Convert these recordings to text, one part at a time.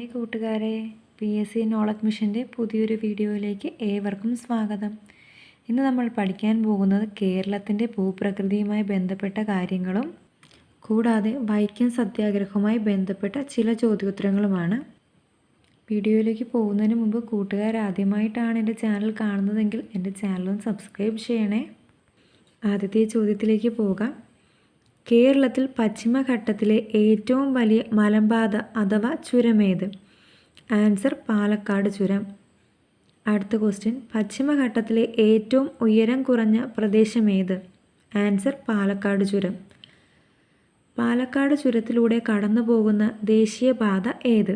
Hi കൂട്ടുകാരെ P S C knowledge മിഷന്റെ പുതിയൊരു വീഡിയോയിലേക്ക് ഏവർക്കും സ്വാഗതം. ഇന്ന് നമ്മൾ പഠിക്കാൻ പോകുന്നത് കേരളത്തിന്റെ ഭൂപ്രകൃതിയുമായി ബന്ധപ്പെട്ട കാര്യങ്ങളും കൂടാതെ വൈക്കം സത്യാഗ്രഹവുമായി ബന്ധപ്പെട്ട ചില ചോദ്യോത്തരങ്ങളുമാണ്. വീഡിയോയിലേക്ക് പോകുന്നതിന് മുമ്പ് കൂട്ടുകാർ ആദ്യമായിട്ടാണ് എന്റെ ചാനൽ കാണുന്നതെങ്കിൽ എന്റെ ചാനലൊന്ന് സബ്സ്ക്രൈബ് ചെയ്യണേ. ആദ്യത്തെ ചോദ്യത്തിലേക്ക് പോകാം. കേരളത്തിൽ പശ്ചിമഘട്ടത്തിലെ ഏറ്റവും വലിയ മലമ്പാത അഥവാ ചുരമേത്? ആൻസർ പാലക്കാട് ചുരം. അടുത്ത ക്വസ്റ്റ്യൻ. പശ്ചിമഘട്ടത്തിലെ ഏറ്റവും ഉയരം കുറഞ്ഞ പ്രദേശമേത്? ആൻസർ പാലക്കാട് ചുരം. പാലക്കാട് ചുരത്തിലൂടെ കടന്നു പോകുന്ന ദേശീയപാത ഏത്?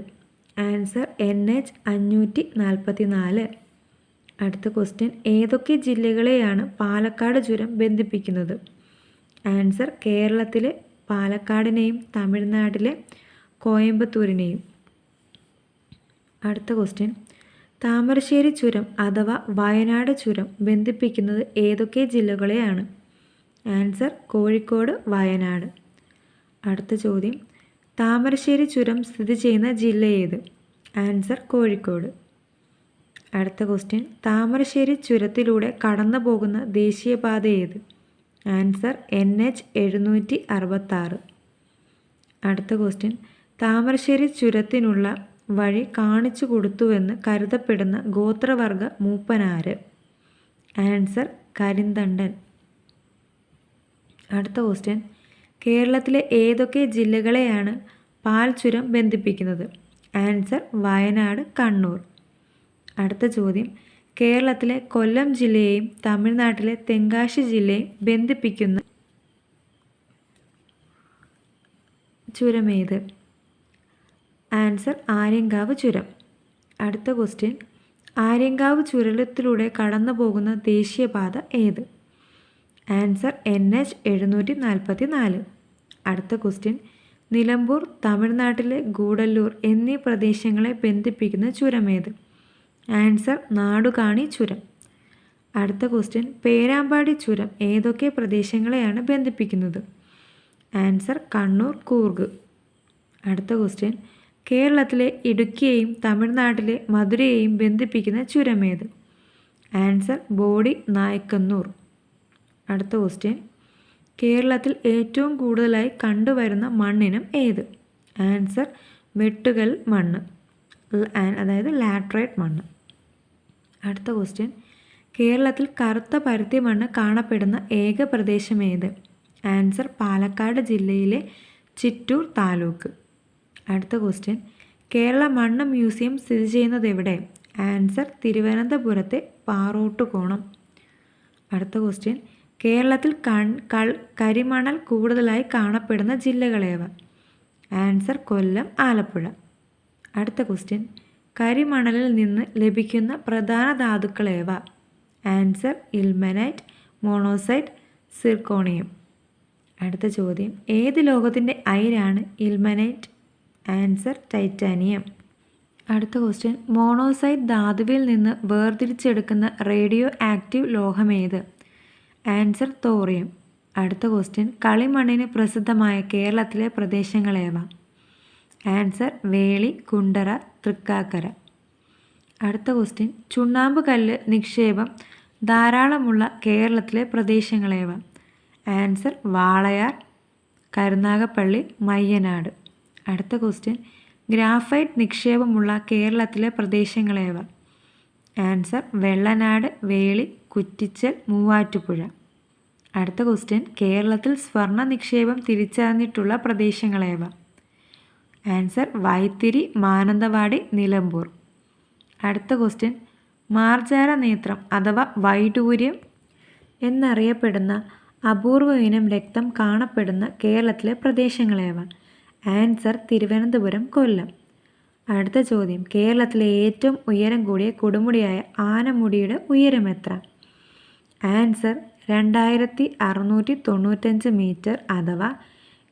ആൻസർ എൻ എച്ച് അഞ്ഞൂറ്റി നാൽപ്പത്തി നാല് അടുത്ത ക്വസ്റ്റ്യൻ. ഏതൊക്കെ ജില്ലകളെയാണ് പാലക്കാട് ചുരം ബന്ധിപ്പിക്കുന്നത്? ആൻസർ കേരളത്തിലെ പാലക്കാടിനെയും തമിഴ്നാട്ടിലെ കോയമ്പത്തൂരിനെയും. അടുത്ത ക്വസ്റ്റ്യൻ താമരശ്ശേരി ചുരം അഥവാ വയനാട് ചുരം ബന്ധിപ്പിക്കുന്നത് ഏതൊക്കെ ജില്ലകളെയാണ്? ആൻസർ കോഴിക്കോട് വയനാട്. അടുത്ത ചോദ്യം. താമരശ്ശേരി ചുരം സ്ഥിതി ചെയ്യുന്ന ജില്ല ഏത്? ആൻസർ കോഴിക്കോട്. അടുത്ത ക്വസ്റ്റ്യൻ താമരശ്ശേരി ചുരത്തിലൂടെ കടന്നു പോകുന്ന ദേശീയപാത ഏത്? ആൻസർ എൻ എച്ച് എഴുന്നൂറ്റി അറുപത്താറ് അടുത്ത ക്വസ്റ്റ്യൻ. താമരശ്ശേരി ചുരത്തിനുള്ള വഴി കാണിച്ചു കൊടുത്തുവെന്ന് കരുതപ്പെടുന്ന ഗോത്രവർഗ മൂപ്പനാര്? ആൻസർ കരിന്തണ്ടൻ. അടുത്ത ക്വസ്റ്റ്യൻ. കേരളത്തിലെ ഏതൊക്കെ ജില്ലകളെയാണ് പാൽ ചുരം ബന്ധിപ്പിക്കുന്നത്? ആൻസർ വയനാട് കണ്ണൂർ. അടുത്ത ചോദ്യം. കേരളത്തിലെ കൊല്ലം ജില്ലയെയും തമിഴ്നാട്ടിലെ തെങ്കാശി ജില്ലയെയും ബന്ധിപ്പിക്കുന്ന ചുരമേത്. ആൻസർ ആര്യങ്കാവ് ചുരം. അടുത്ത ക്വസ്റ്റ്യൻ. ആര്യങ്കാവ് ചുരത്തിലൂടെ കടന്നു പോകുന്ന ദേശീയപാത ഏത്? ആൻസർ എൻ എച്ച് എഴുന്നൂറ്റി നാൽപ്പത്തി നാല് അടുത്ത ക്വസ്റ്റ്യൻ. നിലമ്പൂർ തമിഴ്നാട്ടിലെ ഗൂഡല്ലൂർ എന്നീ പ്രദേശങ്ങളെ ബന്ധിപ്പിക്കുന്ന ചുരമേത്. ആൻസർ നാടുകാണി ചുരം. അടുത്ത ക്വസ്റ്റ്യൻ പേരാമ്പാടി ചുരം ഏതൊക്കെ പ്രദേശങ്ങളെയാണ് ബന്ധിപ്പിക്കുന്നത്? ആൻസർ കണ്ണൂർ കൂർഗ്. അടുത്ത ക്വസ്റ്റ്യൻ കേരളത്തിലെ ഇടുക്കിയെയും തമിഴ്നാട്ടിലെ മധുരയെയും ബന്ധിപ്പിക്കുന്ന ചുരമേത് ആൻസർ ബോഡി നായ്ക്കന്നൂർ. അടുത്ത ക്വസ്റ്റ്യൻ കേരളത്തിൽ ഏറ്റവും കൂടുതലായി കണ്ടുവരുന്ന മണ്ണിനം ഏത്? ആൻസർ വെട്ടുകൽ മണ്ണ്. അതായത് ലാട്രൈറ്റ് മണ്ണ്. അടുത്ത ക്വസ്റ്റ്യൻ കേരളത്തിൽ കറുത്ത പരുത്തി മണ്ണ് കാണപ്പെടുന്ന ഏക പ്രദേശം ഏത്? ആൻസർ പാലക്കാട് ജില്ലയിലെ ചിറ്റൂർ താലൂക്ക്. അടുത്ത ക്വസ്റ്റ്യൻ കേരള മണ്ണ് മ്യൂസിയം സ്ഥിതി ചെയ്യുന്നത് എവിടെ? ആൻസർ തിരുവനന്തപുരത്തെ പാറോട്ടുകോണം. അടുത്ത ക്വസ്റ്റ്യൻ കേരളത്തിൽ കൺ കൾ കരിമണൽ കൂടുതലായി കാണപ്പെടുന്ന ജില്ലകളേവ? ആൻസർ കൊല്ലം ആലപ്പുഴ. അടുത്ത ക്വസ്റ്റ്യൻ കരിമണലിൽ നിന്ന് ലഭിക്കുന്ന പ്രധാന ധാതുക്കളേവ ആൻസർ ഇൽമനൈറ്റ് മോണോസൈറ്റ് സിർക്കോണിയം. അടുത്ത ചോദ്യം. ഏത് ലോകത്തിന്റെ അയിരാണ് ഇൽമനൈറ്റ്? Answer titanium. അടുത്ത ക്വസ്റ്റ്യൻ. മോണോസൈറ്റ് ധാതുവിൽ നിന്ന് വേർതിരിച്ചെടുക്കുന്ന റേഡിയോ ആക്റ്റീവ് ലോഹമേത് ആൻസർ തോറിയം. അടുത്ത ക്വസ്റ്റ്യൻ. കളിമണ്ണിന് പ്രസിദ്ധമായ കേരളത്തിലെ പ്രദേശങ്ങളേവ ആൻസർ വേളി കുണ്ടറ തൃക്കാക്കര. അടുത്ത ക്വസ്റ്റ്യൻ. ചുണ്ണാമ്പ് കല്ല് നിക്ഷേപം ധാരാളമുള്ള കേരളത്തിലെ പ്രദേശങ്ങളേവ? ആൻസർ വാളയാർ കരുനാഗപ്പള്ളി മയ്യനാട്. അടുത്ത ക്വസ്റ്റ്യൻ. ഗ്രാഫൈറ്റ് നിക്ഷേപമുള്ള കേരളത്തിലെ പ്രദേശങ്ങളേവ? ആൻസർ വെള്ളനാട് വേളി കുറ്റിച്ചൽ മൂവാറ്റുപുഴ. അടുത്ത ക്വസ്റ്റ്യൻ. കേരളത്തിൽ സ്വർണ നിക്ഷേപം തിരിച്ചറിഞ്ഞിട്ടുള്ള പ്രദേശങ്ങളേവ? ആൻസർ വൈത്തിരി മാനന്തവാടി നിലമ്പൂർ. അടുത്ത ക്വസ്റ്റ്യൻ മാർജാര നേത്രം അഥവാ വൈഡൂര്യം എന്നറിയപ്പെടുന്ന അപൂർവ ഇനം രക്തം കാണപ്പെടുന്ന കേരളത്തിലെ പ്രദേശങ്ങളേവ? ആൻസർ തിരുവനന്തപുരം കൊല്ലം. അടുത്ത ചോദ്യം കേരളത്തിലെ ഏറ്റവും ഉയരം കൂടിയ കൊടുമുടിയായ ആനമുടിയുടെ ഉയരം എത്ര? ആൻസർ രണ്ടായിരത്തി അറുന്നൂറ്റി തൊണ്ണൂറ്റഞ്ച് മീറ്റർ അഥവാ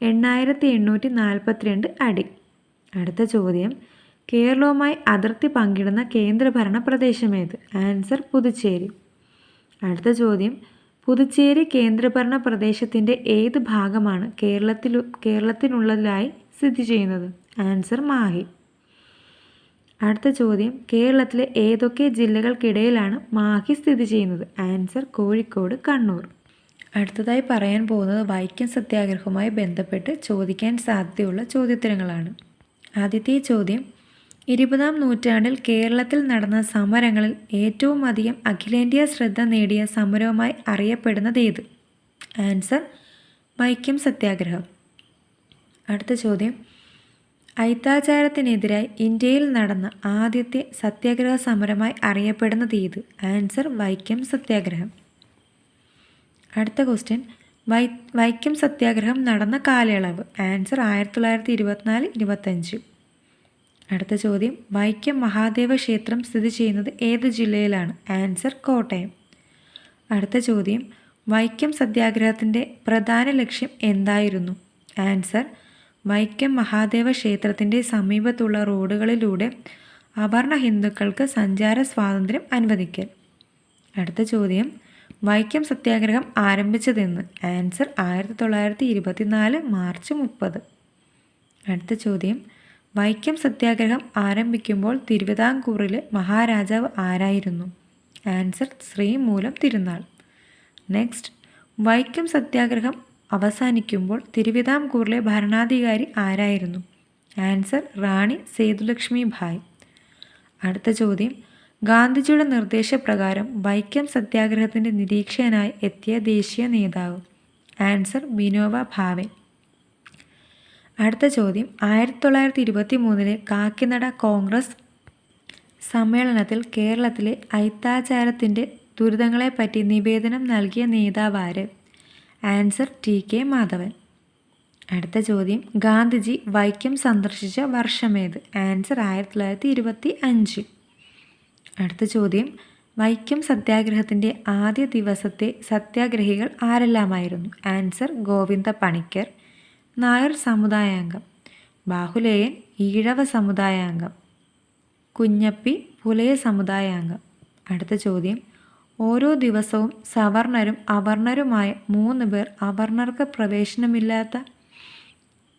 എണ്ണായിരത്തി എണ്ണൂറ്റി നാൽപ്പത്തിരണ്ട് അടി. അടുത്ത ചോദ്യം. കേരളവുമായി അതിർത്തി പങ്കിടുന്ന കേന്ദ്രഭരണ പ്രദേശമേത്? ആൻസർ പുതുച്ചേരി. അടുത്ത ചോദ്യം. പുതുച്ചേരി കേന്ദ്രഭരണ പ്രദേശത്തിന്റെ ഏത് ഭാഗമാണ് കേരളത്തിൽ കേരളത്തിനുള്ളതിലായി സ്ഥിതി ചെയ്യുന്നത്? ആൻസർ മാഹി. അടുത്ത ചോദ്യം. കേരളത്തിലെ ഏതൊക്കെ ജില്ലകൾക്കിടയിലാണ് മാഹി സ്ഥിതി ചെയ്യുന്നത്? ആൻസർ കോഴിക്കോട് കണ്ണൂർ. അടുത്തതായി പറയാൻ പോകുന്നത് വൈക്കം സത്യാഗ്രഹവുമായി ബന്ധപ്പെട്ട് ചോദിക്കാൻ സാധ്യതയുള്ള ചോദ്യോത്തരങ്ങളാണ്. ആദ്യത്തെ ചോദ്യം. ഇരുപതാം നൂറ്റാണ്ടിൽ കേരളത്തിൽ നടന്ന സമരങ്ങളിൽ ഏറ്റവും അധികം അഖിലേന്ത്യാ ശ്രദ്ധ നേടിയ സമരവുമായി അറിയപ്പെടുന്നത് ഏത്? ആൻസർ വൈക്കം സത്യാഗ്രഹം. അടുത്ത ചോദ്യം. ഐത്താചാരത്തിനെതിരായി ഇന്ത്യയിൽ നടന്ന ആദ്യത്തെ സത്യാഗ്രഹ സമരമായി അറിയപ്പെടുന്നത് ഏത്? ആൻസർ വൈക്കം സത്യാഗ്രഹം. അടുത്ത ക്വസ്റ്റ്യൻ. വൈ വൈക്കം സത്യാഗ്രഹം നടന്ന കാലയളവ്. ആൻസർ ആയിരത്തി തൊള്ളായിരത്തി ഇരുപത്തിനാല് ഇരുപത്തഞ്ച് അടുത്ത ചോദ്യം. വൈക്കം മഹാദേവ ക്ഷേത്രം സ്ഥിതി ചെയ്യുന്നത് ഏത് ജില്ലയിലാണ്? ആൻസർ കോട്ടയം. അടുത്ത ചോദ്യം. വൈക്കം സത്യാഗ്രഹത്തിന്റെ പ്രധാന ലക്ഷ്യം എന്തായിരുന്നു? ആൻസർ. വൈക്കം മഹാദേവ ക്ഷേത്രത്തിന്റെ സമീപത്തുള്ള റോഡുകളിലൂടെ അവർണ ഹിന്ദുക്കൾക്ക് സഞ്ചാര സ്വാതന്ത്ര്യം അനുവദിക്കൽ. അടുത്ത ചോദ്യം. വൈക്കം സത്യാഗ്രഹം ആരംഭിച്ചതെന്ന്. ആൻസർ ആയിരത്തി തൊള്ളായിരത്തി ഇരുപത്തിനാല് മാർച്ച് മുപ്പത്. അടുത്ത ചോദ്യം. വൈക്കം സത്യാഗ്രഹം ആരംഭിക്കുമ്പോൾ തിരുവിതാംകൂറിലെ മഹാരാജാവ് ആരായിരുന്നു? ആൻസർ ശ്രീമൂലം തിരുനാൾ. നെക്സ്റ്റ്. വൈക്കം സത്യാഗ്രഹം അവസാനിക്കുമ്പോൾ തിരുവിതാംകൂറിലെ ഭരണാധികാരി ആരായിരുന്നു? ആൻസർ റാണി സേതുലക്ഷ്മി ഭായ്. അടുത്ത ചോദ്യം. ഗാന്ധിജിയുടെ നിർദ്ദേശപ്രകാരം വൈക്കം സത്യാഗ്രഹത്തിന്റെ നിരീക്ഷകനായി എത്തിയ ദേശീയ നേതാവ്. ആൻസർ ബിനോവ ഭാവെ. അടുത്ത ചോദ്യം. ആയിരത്തി തൊള്ളായിരത്തി ഇരുപത്തി മൂന്നിലെ കാക്കിനട കോൺഗ്രസ് സമ്മേളനത്തിൽ കേരളത്തിലെ ഐത്താചാരത്തിന്റെ ദുരിതങ്ങളെപ്പറ്റി നിവേദനം നൽകിയ നേതാവാര് ആൻസർ ടി കെ മാധവൻ. അടുത്ത ചോദ്യം. ഗാന്ധിജി വൈക്കം സന്ദർശിച്ച വർഷമേത്? ആൻസർ ആയിരത്തി തൊള്ളായിരത്തി ഇരുപത്തി അഞ്ച് അടുത്ത ചോദ്യം. വൈക്കം സത്യാഗ്രഹത്തിന്റെ ആദ്യ ദിവസത്തെ സത്യാഗ്രഹികൾ ആരെല്ലാമായിരുന്നു? ആൻസർ ഗോവിന്ദ പണിക്കർ. നായർ സമുദായാംഗം. ബാഹുലേയൻ ഈഴവ സമുദായാംഗം. കുഞ്ഞപ്പി പുലയ സമുദായാംഗം. അടുത്ത ചോദ്യം. ഓരോ ദിവസവും സവർണരും അവർണരുമായ മൂന്ന് പേർ അവർണർക്ക് പ്രവേശനമില്ലാത്ത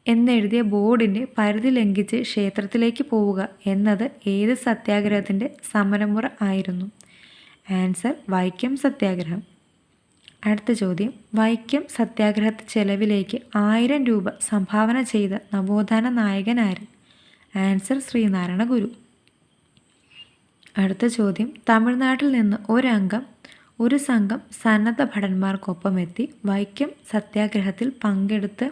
എന്നെഴുതിയ ബോർഡിന്റെ പരിധി ലംഘിച്ച് ക്ഷേത്രത്തിലേക്ക് പോവുക എന്നത് ഏത് സത്യാഗ്രഹത്തിന്റെ സമരമുറ ആയിരുന്നു? ആൻസർ വൈക്കം സത്യാഗ്രഹം. അടുത്ത ചോദ്യം. വൈക്കം സത്യാഗ്രഹ ചെലവിലേക്ക് ആയിരം രൂപ സംഭാവന ചെയ്ത നവോത്ഥാന നായകനാര് ആൻസർ ശ്രീനാരായണ ഗുരു അടുത്ത ചോദ്യം. തമിഴ്നാട്ടിൽ നിന്ന് ഒരംഗം ഒരു സംഘം സന്നദ്ധ ഭടന്മാർക്കൊപ്പം എത്തി വൈക്കം സത്യാഗ്രഹത്തിൽ പങ്കെടുത്ത്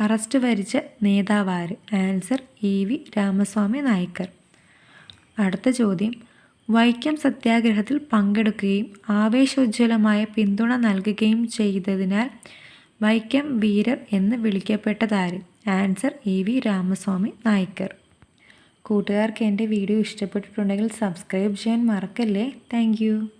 അറസ്റ്റ് വരിച്ച നേതാവാര് answer E V Ramaswamy Naicker. അടുത്ത ചോദ്യം. വൈക്കം സത്യാഗ്രഹത്തിൽ പങ്കെടുക്കുകയും ആവേശോജ്വലമായ പിന്തുണ നൽകുകയും ചെയ്തതിനാൽ വൈക്കം വീരർ എന്ന് വിളിക്കപ്പെട്ടതാര്? Answer E V Ramaswamy Naicker. കൂട്ടുകാർക്ക് എന്റെ വീഡിയോ ഇഷ്ടപ്പെട്ടിട്ടുണ്ടെങ്കിൽ സബ്സ്ക്രൈബ് ചെയ്യാൻ മറക്കല്ലേ? താങ്ക്